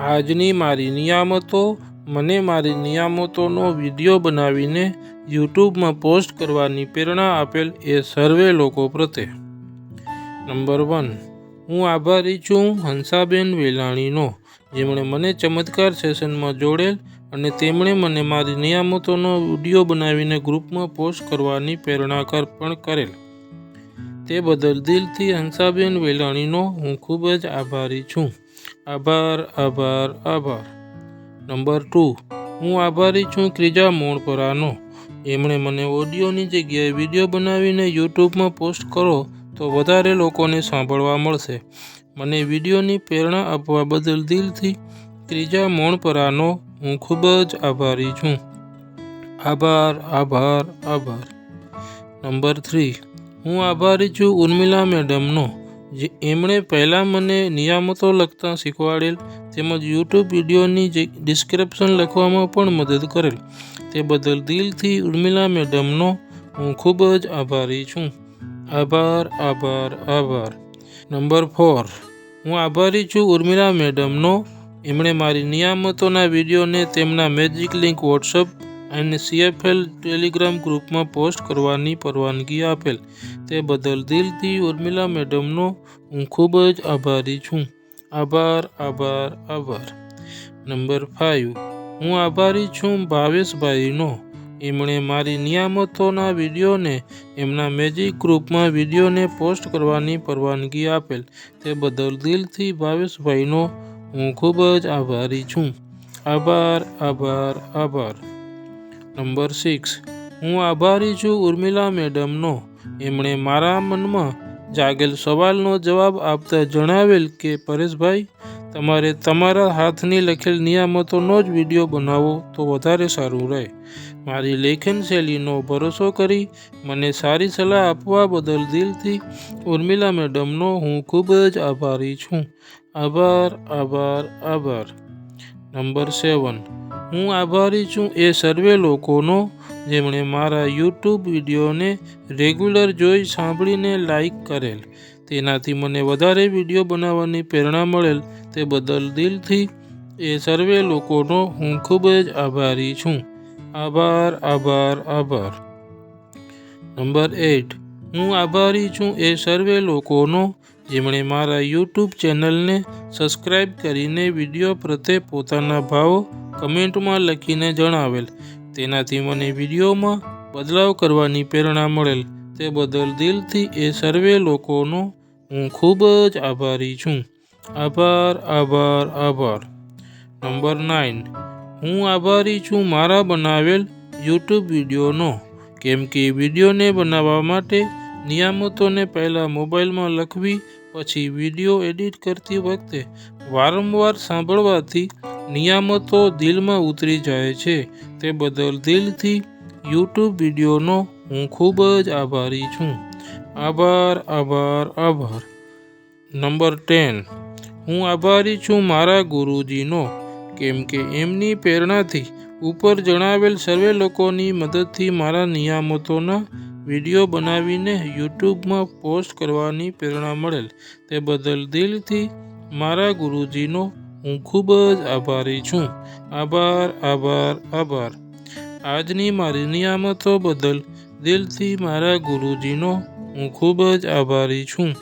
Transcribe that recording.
આજની મારી નિયામતો, મને મારી નિયામતોનો વીડિયો બનાવીને યુટ્યુબમાં પોસ્ટ કરવાની પ્રેરણા આપેલ એ સર્વે લોકો પ્રત્યે. નંબર વન, હું આભારી છું હંસાબેન વેલાણીનો, જેમણે મને ચમત્કાર સેશનમાં જોડેલ અને તેમણે મને મારી નિયામતોનો વીડિયો બનાવીને ગ્રુપમાં પોસ્ટ કરવાની પ્રેરણા પણ કરેલ. તે બદલ દિલથી હંસાબેન વેલાણીનો હું ખૂબ જ આભારી છું. આભાર આભાર આભાર. નંબર ટુ, હું આભારી છું ત્રીજા મોણપરાનો. એમણે મને ઓડિયોની જગ્યાએ વીડિયો બનાવીને યુટ્યુબમાં પોસ્ટ કરો તો વધારે લોકોને સાંભળવા મળશે. મને વિડીયોની પ્રેરણા આપવા બદલ દિલથી ત્રીજા મોણપરાનો હું ખૂબ જ આભારી છું. આભાર આભાર આભાર. નંબર થ્રી, હું આભારી છું ઉર્મિલા મેડમનો. જે એમણે પહેલાં મને નિયામતો લખતા શીખવાડેલ તેમજ યુટ્યુબ વિડીયોની જે ડિસ્ક્રિપ્શન લખવામાં પણ મદદ કરેલ. તે બદલ દિલથી ઉર્મિલા મેડમનો હું ખૂબ જ આભારી છું. આભાર આભાર આભાર. નંબર ફોર હું આભારી છું ઉર્મિલા મેડમનો. એમણે મારી નિયામતોના વિડીયોને તેમના મેજિક લિંક વોટ્સઅપ અને સીએફએલ ટેલિગ્રામ ગ્રુપમાં પોસ્ટ કરવાની પરવાનગી આપેલ. તે બદલ દિલથી ઉર્મિલા મેડમનો હું ખૂબ જ આભારી છું. આભાર આભાર આભાર. નંબર ફાઇવ હું આભારી છું ભાવેશભાઈનો. એમણે મારી નિયામતોના વિડીયોને, એમના મેજિક ગ્રુપમાં વિડીયોને પોસ્ટ કરવાની પરવાનગી આપેલ. તે બદલ દિલથી ભાવેશભાઈનો હું ખૂબ જ આભારી છું. આભાર આભાર આભાર. Number six. હું આભારી છું ઉર્મિલા મેડમનો. એમણે મારા મનમાં જાગેલ સવાલનો જવાબ આપતા જણાવેલ કે, પરેશભાઈ, તમારે તમારા હાથની લખેલ નિયામતોનો જ વીડિયો બનાવો તો વધારે સારું રહે. મારી લેખન શૈલીનો ભરોસો કરી મને સારી સલાહ આપવા બદલ દિલથી ઉર્મિલા મેડમનો હું ખૂબ જ આભારી છું. આભાર આભાર આભાર. Number seven. હું આભારી છું એ સર્વે લોકોનો જેમણે મારા યુટ્યુબ વિડીયોને રેગ્યુલર જોઈ સાંભળીને લાઈક કરેલ. તેનાથી મને વધારે વીડિયો બનાવવાની પ્રેરણા મળેલ તે બદલ દિલથી એ સર્વે લોકોનો હું ખૂબ જ આભારી છું. આભાર આભાર આભાર. નંબર એટ હું આભારી છું એ સર્વે લોકોનો જેમણે મારા યુટ્યુબ ચેનલને સબસ્ક્રાઈબ કરીને વીડિયો પ્રત્યે પોતાના ભાવો કમેન્ટમાં લખીને જણાવેલ. તેનાથી મને વિડીયોમાં બદલાવ કરવાની પ્રેરણા મળેલ. તે બદલ દિલથી એ સર્વે લોકોનો હું ખૂબ જ આભારી છું. આભાર આભાર આભાર. Number nine. હું આભારી છું મારા બનાવેલ યુટ્યુબ વિડીયોનો. કેમ કે વિડીયોને બનાવવા માટે નિયામતોને પહેલાં મોબાઈલમાં લખવી, પછી વીડિયો એડિટ કરતી વખતે વારંવાર સાંભળવાથી નિયામતો દિલમાં ઉતરી જાય છે. તે બદલ દિલથી યુટ્યુબ વિડીયોનો હું ખૂબ જ આભારી છું. આભાર આભાર આભાર. Number ten. હું આભારી છું મારા ગુરુજીનો, કેમ કે એમની પ્રેરણાથી ઉપર જણાવેલ સર્વે લોકોની મદદથી મારા નિયામતોના વીડિયો બનાવીને યુટ્યુબમાં પોસ્ટ કરવાની પ્રેરણા મળેલ. તે બદલ દિલથી મારા ગુરુજીનો હું ખૂબ જ આભારી છું. આભાર આભાર આભાર. આજની મારી નિયામતો બદલ દિલથી મારા ગુરુજીનો હું ખૂબ જ આભારી છું.